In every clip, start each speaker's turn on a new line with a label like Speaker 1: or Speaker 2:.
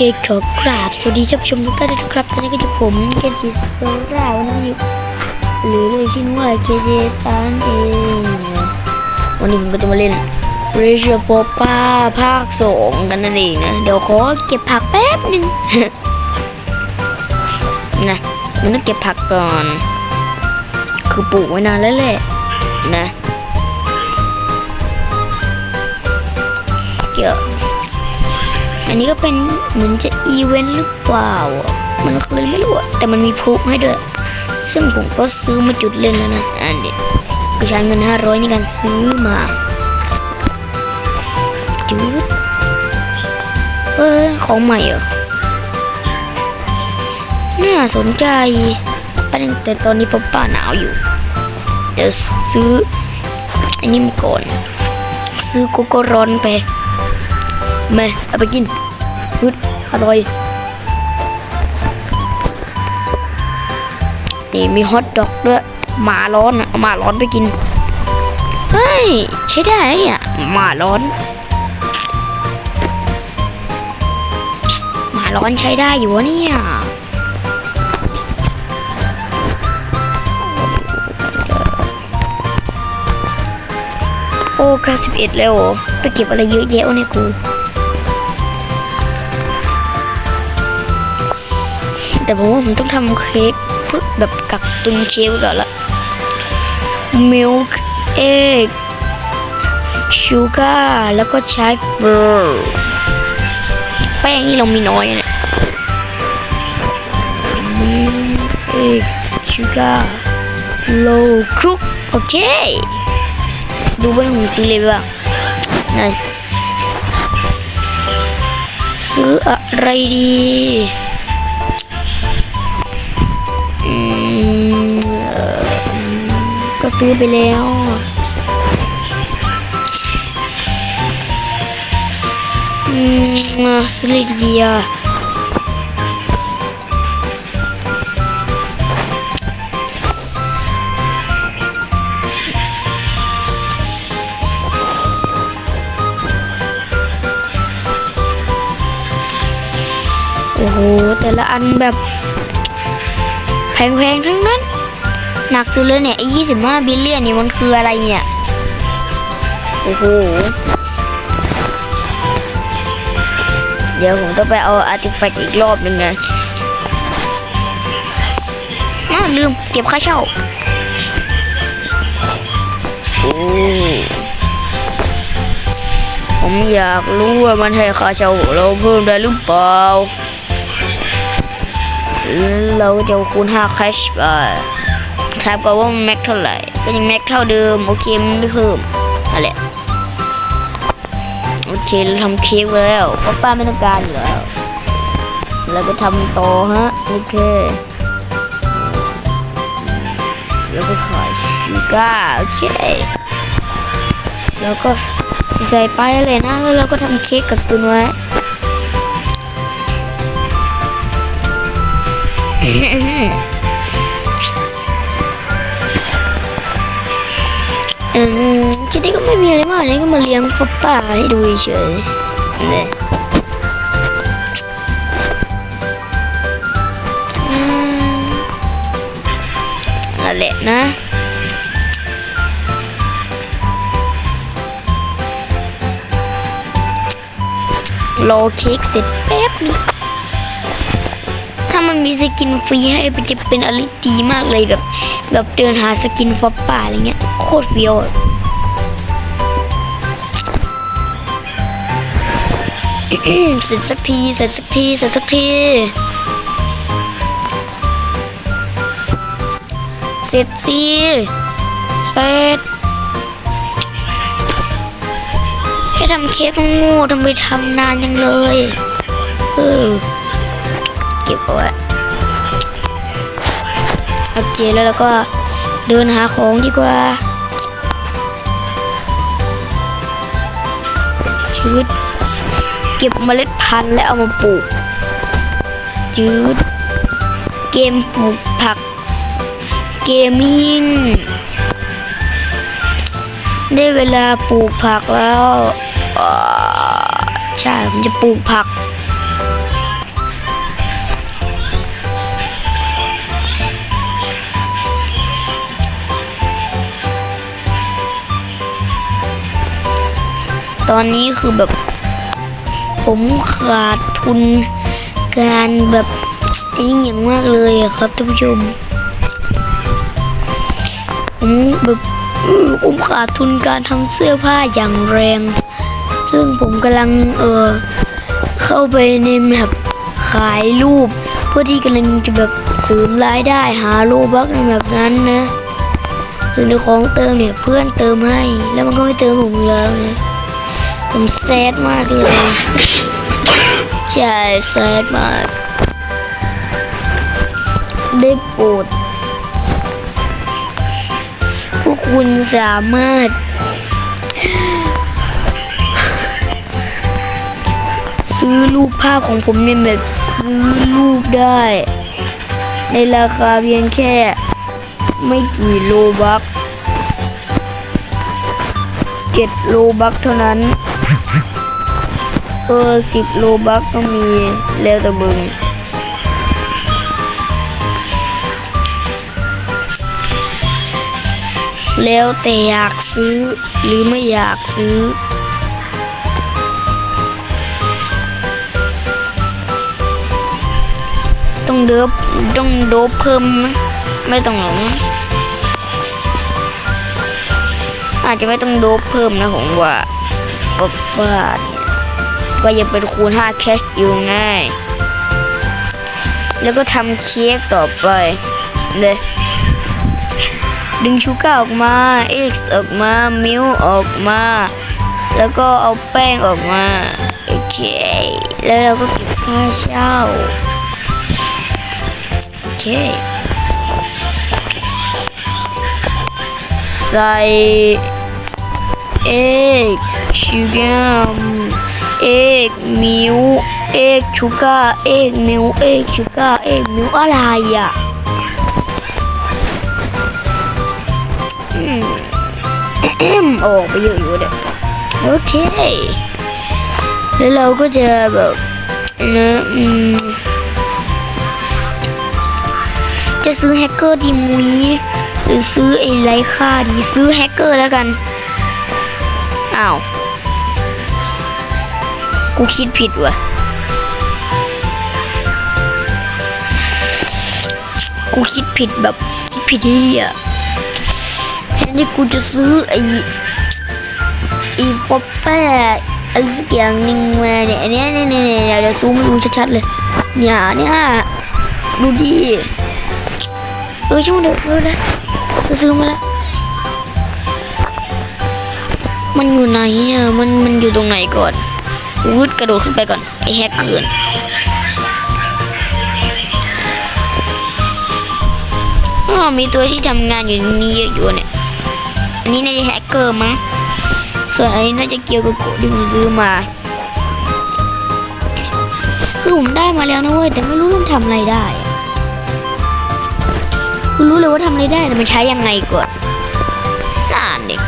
Speaker 1: ขอกราบสวัสดีท่านผู้ชมทุกท่านนะครับตอนนี้ก็จะผมเคจิโซราวันนี้อยู่หรือเรียกชื่อว่าเคเจสนั่นเองวันนี้ผมก็จะมาเล่น r a c i a f o p a ภาคสองกันนั่นเองนะ เดี๋ยวขอเก็บผักแป๊บนึงนะมันต้องเก็บผักก่อน คือปลูกไว้นานแล้วแหละนะเกี่ยว อันนี้ก็เป็นเหมือนจะอีเวนต์หรือเปล่า มันคือไม่รู้อะแต่มันมีพลุให้ด้วย ซึ่งผมก็ซื้อมาจุดเล่นแล้วนะอันนี้ก็ใช้เงิน 500 ในการซื้อมาจุดเฮ้ยของใหม่เหรอน่าสนใจประเด็นแต่ตอนนี้ผมป่าหนาวอยู่ เดี๋ยวซื้ออันนี้มาก่อน ซื้อโกโก้ร้อนไป แม่เอาไปกินฮึดอร่อย นี่มีฮอทดอกด้วย หมาร้อนอะหมาร้อนไปกิน เฮ้ย ใช้ได้นะเนี่ยหมาร้อน หมาร้อนใช้ได้อยู่วะเนี่ยโอ้เก้าสิบเอ็ดแล้วไปเก็บอะไรเยอะแยะวะเนี่ยกู แต่ผมว่าผมต้องทำเค้กเพื่อแบบกักตุนเค้กก่อนละ milk egg sugar แล้วก็ใช้เฟอร์แป้งนี่เรามีน้อยเนี่ย milk egg sugar low cook โอเค ดูว่าผมซื้อเลยว่าไหนซื้ออะไรดี ก็ซื้อไปแล้วอืมอะซื้ออะไรดีอะโอ้โห แต่ละอันแบบ พงๆทั้งนั้น หนักสุดเลยเนี่ยไอ้ยี่สิบห้าบิลเลียนนี่มันคืออะไรเนี่ย โอ้โห เดี๋ยวผมต้องไปเอาอาร์ติแฟกต์อีกรอบหนึ่งนะอ้าวลืมเก็บค่าเช่าโอ้ผมอยากรู้ว่ามันให้ค่าเช่าเราเพิ่มได้หรือเปล่า เราก็จะคูณ5 cash ไปครับก็ว่ามันแม็กเท่าไหร่ ก็ยังแม็กเท่าเดิม โอเคไม่เพิ่มนั่นแหละโอเคเราทำเค้กไว้แล้วเพราป้าไม่ต้องการอยู่แล้ว เราไปทำต่อฮะ โอเค แล้วก็ขายชูกาโอเค แล้วก็ใส่ไปเลยนะ แล้วเราก็ทำเค้กกับตุนไว้ อืมทีนี้ก็ไม่มีอะไรมากนี่ก็มาเลี้ยงพ่อป้าให้ดูเฉยๆเนี่ยอืมนั่นแหละนะรอเค้กเสร็จแป๊บนึงถ้ามันมีสกินฟรีให้มันจะเป็นอะไรดีมากเลยแบบ แบบเดินหาสกินฟอปป่าอะไรเงี้ยโคตรเฟี้ยวเสร็จสักทีเสร็จสักทีเสร็จสักทีเสร็จสิเสร็จแค่ทำเค้กง่ๆทำไมทำนานยังเลย เออ ก็บเอาไว้โอเคแล้วเราก็เดินหาของดีกว่าชืดเก็บเมล็ดพันธุ์แล้วเอามาปลูกชืดเกมปลูกผัก เกมมิ่งได้เวลาปลูกผักแล้วใช่ผมจะปลูกผัก ตอนนี้คือแบบ ผมขาดทุนการแบบไอ้นี่อย่างมากเลยครับท่านผู้ชมผมแบบอื้อผมขาดทุนการทำเสื้อผ้าอย่างแรง ซึ่งผมกำลังเออเข้าไปในแมปขายรูป เพื่อที่กำลังจะแบบเสริมรายได้หาโลบักในแบบนั้นนะคือในของเติมเนี่ยเพื่อนเติมให้ แล้วมันก็ไม่เติมผมแล้วนะ ผมแซดมากเลย ใช่แซดมาก ได้โปรดพวกคุณสามารถ ซื้อรูปภาพของผมในแบบซื้อรูปได้ ในราคาเพียงแค่ ไม่กี่โลบักเจ็ดโลบักเท่านั้น เออสิบโลบักก็มีแล้วแต่มึงแล้วแต่อยากซื้อหรือไม่อยากซื้อ ต้องเดิบต้องโดบเพิ่มไหมไม่ต้องหรอกมั้งอาจจะไม่ต้องโดบเพิ่มนะผมว่าเพราะ ว่าเนี่ยก็ยังเป็นคูณ5แคชอยู่ง่าย แล้วก็ทำเค้กต่อไปเลยดึงชูการ์ออกมา X ออกมา มิลออกมา แล้วก็เอาแป้งออกมา โอเค แล้วเราก็เก็บค่าเช่า โอเค ใส่เอก ชูการเอกมิวเอกชูการ์เอกมิวเอกชูการ์เอกมิวอะไรอะอืมออกไปเยอะอยู่เนี่ยโอเค แล้วเราก็จะแบบนะอืมจะซื้อแฮกเกอร์ดีมุยหรือซื้อไอ้ไรค่าดีซื้อแฮกเกอร์แล้วกัน อ้าว กูคิดผิดว่ะ กูคิดผิดแบบคิดผิดที่อะแทนที่กูจะซื้อไอ้อีฟอปแปอะไรสักอย่างหนึ่งมาเนี่ยนเนี้ยเนี่ยเนี่ยเนี่ยเดี๋ยวซูมให้ดูชัดๆเลยเนี่ยเนี่ยดูดิเออช่างมันเถอะเออนะซื้อมาแล้วมันอยู่ไหนอะมันมันอยู่ตรงไหนก่อน วืดกระโดดขึ้นไปก่อน ไอ้แฮกเกินอ๋อมีตัวที่ทำงานอยู่ในนี้เยอะอยู่เนี่ย อันนี้น่าจะแฮกเกอร์มั้ง ส่วนอันนี้น่าจะเกี่ยวกับโกที่ผมซื้อมา คือผมได้มาแล้วนะเว้ย แต่ไม่รู้มันทำอะไรได้ คุณรู้เลยว่าทำอะไรได้ แต่มันใช้ยังไงก่อนน่านเด็ก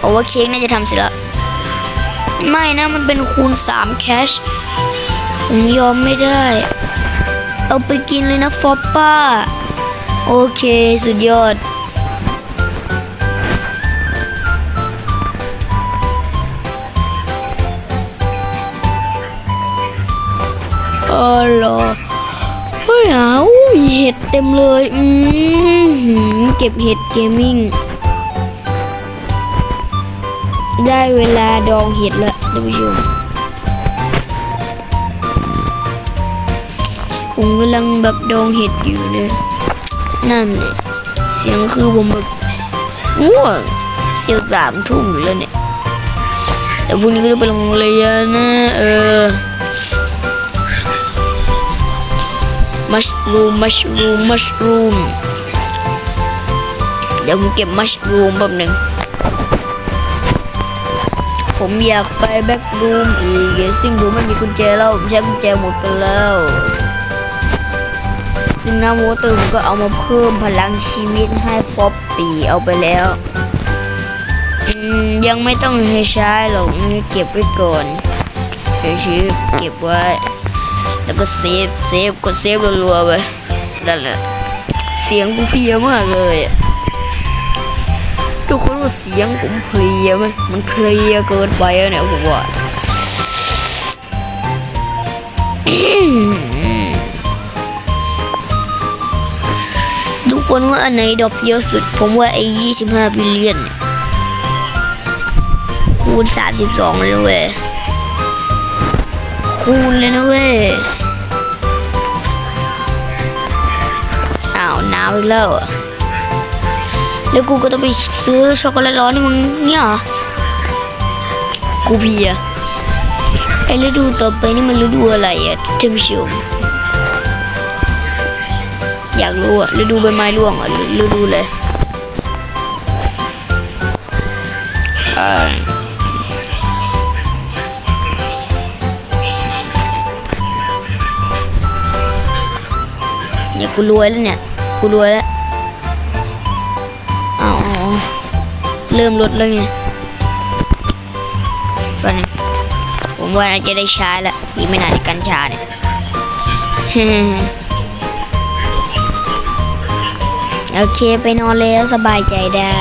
Speaker 1: โอเวอร์เค้กน่าจะทำเสร็จแล้ว ไม่นะมันเป็นคูณ 3 แคช ผมยอมไม่ได้ เอาไปกินเลยนะฟอปป้า โอเค สุดยอดเออเหรอเฮ้ยอ้าวเห็ดเต็มเลย อืมเก็บเห็ดเกมมิ่ง ได้เวลาดองเห็ดแล้วท่านผู้ชมผมกำลังแบบดองเห็ดอยู่เลยนั่นเลยเสียงคือผมแบบง่วงจะสามทุ่มแล้วเนี่ยแต่พรุ่งนี้ก็จะไปโรงเรียนนะเออมัชรูมมัชรูมมัชรูมเดี๋ยวผมเก็บมัชรูมแป๊บหนึ่ง ผมอยากไปแบ็กรูมอีกซึ่งดูไม่มีกุญแจแล้วผมใช้กุญแจหมดไปแล้วซึ่งน้ำโวเตอร์ผมก็เอามาเพิ่มพลังชีวิตให้ฟอปปี้เอาไปแล้วยังไม่ต้องให้ใช้หรอกนี่เก็บไว้ก่อนเดี๋ยวชื่อเก็บไว้ แล้วก็เซฟเซฟก็เซฟรัวๆไปนั่นแหละเสียงกูเพียมากเลยอะ ทุกคนว่าเสียงผมเพลียไหมมันเพลียเกินไปอะเนี่ยผมว่าทุกคนว่าอันไหนดอกเยอะสุด ผมว่าไอ้ยี่สิบห้าบิลเลียนเนี่ยคูณสามสิบสองเลยเว้ยคูณเลยนะเว้ยอ้าวหนาวอีกแล้ว รอแล้วกูก็ต้องไปซื้อช็อกโกแลตร้อนให้มึงเนี่ยเหรอกูเพลียไอ้ฤดูต่อไปนี่มันฤดูอะไรอะท่านผู้ชมอยากรู้อะฤดูใบไม้ร่วงอะฤฤดูเลยเอ่อเนี่ยกูรวยแล้วเนี่ยกูรวยแล้ว เริ่มลดแล้วไงตอนนี้ผมว่าจะได้ใช้แล้วอีกไม่นานกัญชาเนี่ยโอเคไปนอนแล้วสบายใจได้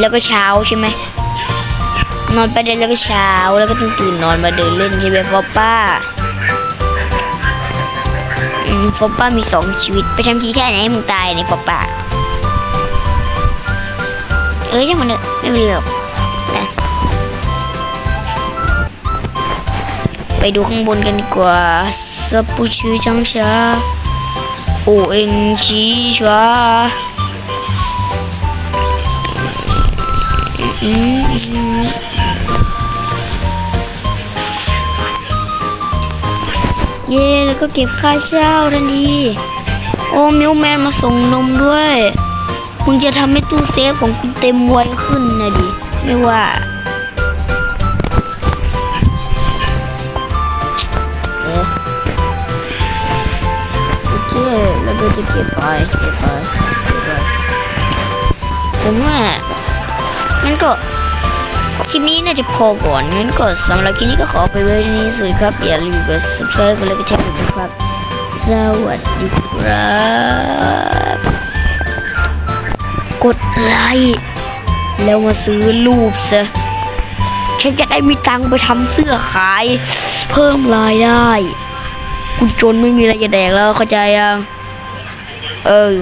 Speaker 1: แล้วก็เช้าใช่ไหมนอนไปได้แล้วก็เช้าแล้วก็ต้องตื่นนอนมาเดินเล่นใช่ไหมฟอปป้าอืมฟอปป้ามีสองชีวิต ไปทำทีแค่ไหนมึงตายในฟอปป้า เอ้ยช่างมันเถอะไม่เป็นไรหรอกนะไปดูข้างบนกันดีกว่าสปูชูจังชา O N G ชัวอืมอืมเย่แล้วก็เก็บค่าเช่าทันที โอ้มิวแมนมาส่งนมด้วย มึงจะทำให้ตู้เซฟของกูเต็มไวขึ้นนะดิ ไม่ว่า โอเคแล้วก็จะเก็บไปเก็บไปเก็บไปผมว่างั้นก็คลิปนี้น่าจะพอก่อน งั้นก็สำหรับคลิปนี้ก็ขอไปไว้ที่นี้สุดครับ อย่าลืมกด subscribe กันแล้วก็แชร์ด้วยครับ สวัสดีครับ กดไลค์แล้วมาซื้อรูปซะฉันจะได้มีตังค์ไปทำเสื้อขาย เพิ่มรายได้กูจนไม่มีอะไรจะแดกแล้วเข้าใจยังเออ